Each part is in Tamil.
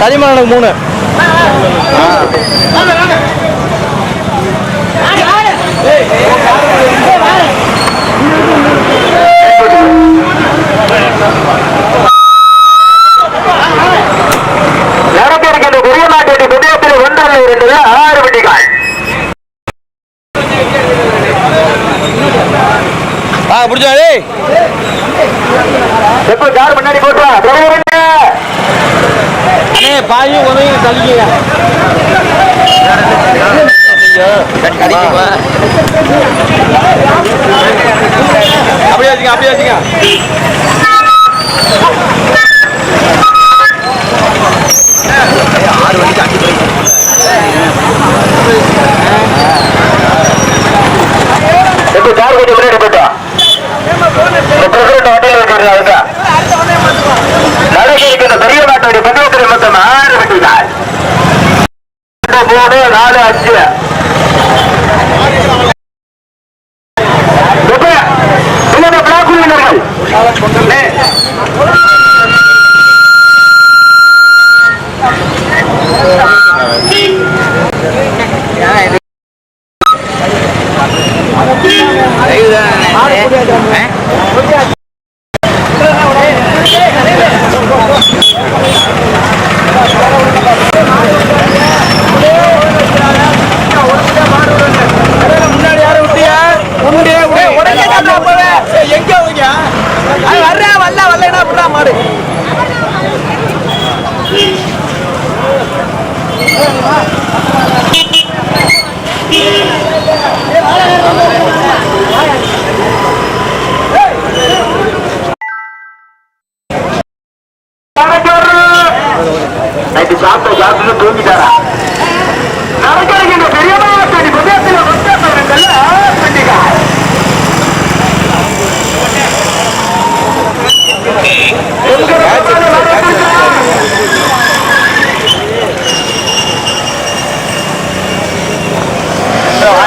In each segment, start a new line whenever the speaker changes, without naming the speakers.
சரிமா எனக்கு மூணு டேய்
எப்போ கார் முன்னாடி போட்டா
பாயும் உதவி தள்ளிக்க அப்படியே வச்சுங்க அப்படியே வச்சுங்க
மணிக்கு கார் கொஞ்சம் முன்னாடி
முன்னாடி
நைட்டு சாப்பிட்ட சாப்பிட்டு தூங்கிட்டாரா நடக்கிறீங்க பெரியமா சரி புதியத்தில் மொத்த பதினெட்டுல பண்டிகை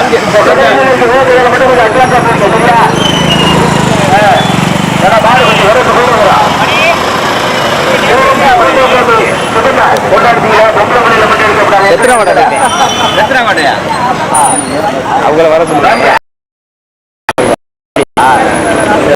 எத்தனை எத்தனை மாட்டையா அவங்கள வர சொல்லுங்க.